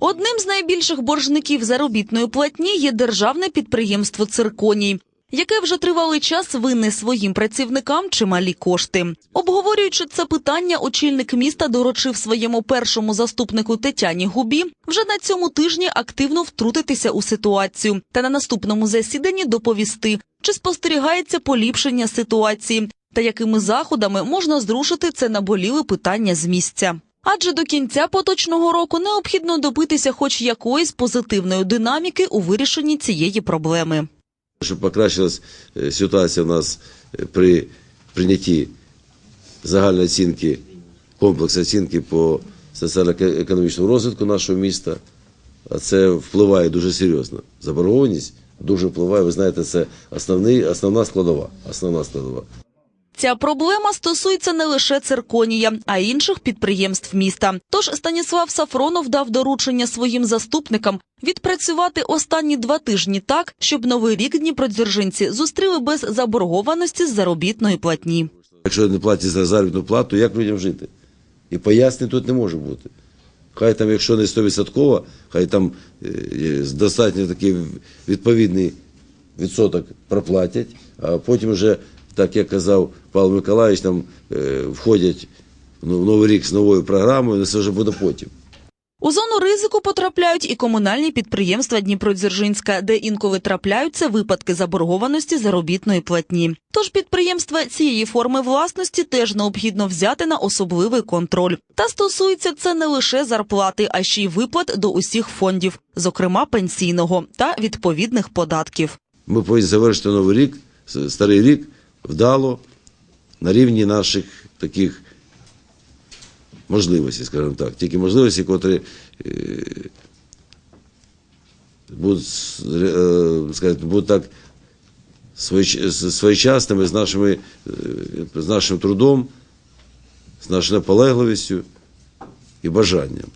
Одним з найбільших боржників заробітної платні є державне підприємство «Цирконій», яке вже тривалий час винне своїм працівникам чималі кошти. Обговорюючи це питання, очільник міста доручив своєму першому заступнику Тетяні Губі вже на цьому тижні активно втрутитися у ситуацію та на наступному засіданні доповісти, чи спостерігається поліпшення ситуації та якими заходами можна зрушити це наболіле питання з місця. Адже до кінця поточного року необхідно добитися хоч якоїсь позитивної динаміки у вирішенні цієї проблеми. Щоб покращилась е, ситуація у нас е, при прийнятті загальної оцінки, комплексу оцінки по соціально-економічному розвитку нашого міста, а це впливає дуже серйозно. Заборгованість дуже впливає. Ви знаєте, це основний, основна складова. Основна складова. Ця проблема стосується не лише цирконія, а й інших підприємств міста. Тож Станіслав Сафронов дав доручення своїм заступникам відпрацювати останні два тижні так, щоб новий рік дніпродзержинці зустріли без заборгованості з заробітної платні. Якщо не платять за заробітну плату, як людям жити? І пояснень тут не може бути. Хай там, якщо не 100%, хай там е, достатньо такий відповідний відсоток проплатять, а потім вже, так як казав Павло Миколаївич, там е, входять ну, в Новий рік з новою програмою, але це вже буде потім. У зону ризику потрапляють і комунальні підприємства Дніпродзержинська, де інколи трапляються випадки заборгованості заробітної платні. Тож підприємства цієї форми власності теж необхідно взяти на особливий контроль. Та стосується це не лише зарплати, а ще й виплат до усіх фондів, зокрема пенсійного та відповідних податків. Ми повинні завершити новий рік, старий рік вдало на рівні наших таких можливостей, скажімо так. Тільки можливості, котрі е, будуть, е, скажімо, будуть так своєч- своєчасними з, нашими, е, з нашим трудом, з нашою наполегливістю і бажанням.